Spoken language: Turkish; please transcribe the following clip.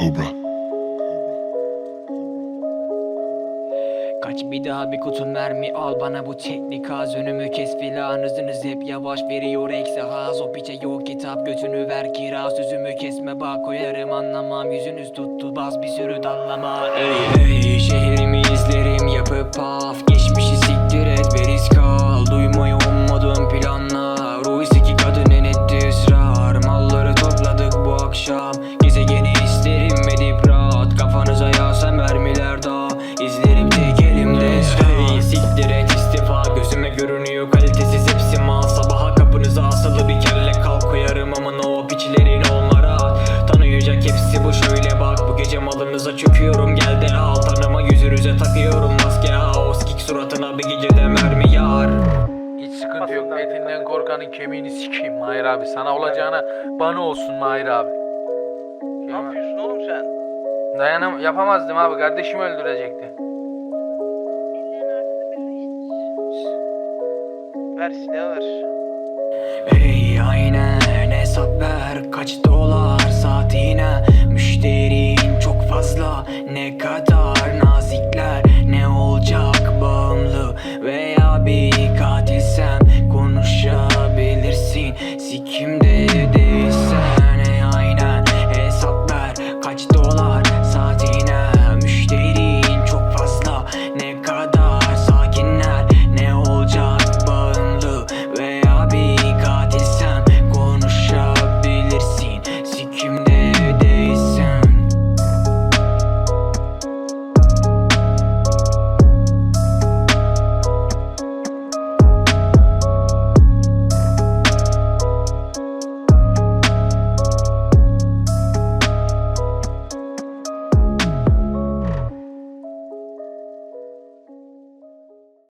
Cobra. Kaç bir daha bir kutu mermi al bana bu teknik az Önümü kes filan. Hızınız hep yavaş veriyor eksi haz. O piçe yok kitap götünü ver kira Sözümü kesme bak koyarım anlamam. Yüzünüz tuttu baz bir sürü dallama. Ey bu şöyle bak Bu gece malınıza çöküyorum gel de al Tanıma yüzünüze takıyorum maske ha O sikik suratına bir gecede mermi yar Hiç sıkıntı yok. Etinden korkanın kemiğini sikeyim Mahir abi. Sana olacağına bana olsun Mahir abi. Ne yapıyorsun oğlum sen? Dayanam yapamazdım abi. Kardeşimi öldürecekti. Ver silahı ver. Hey God.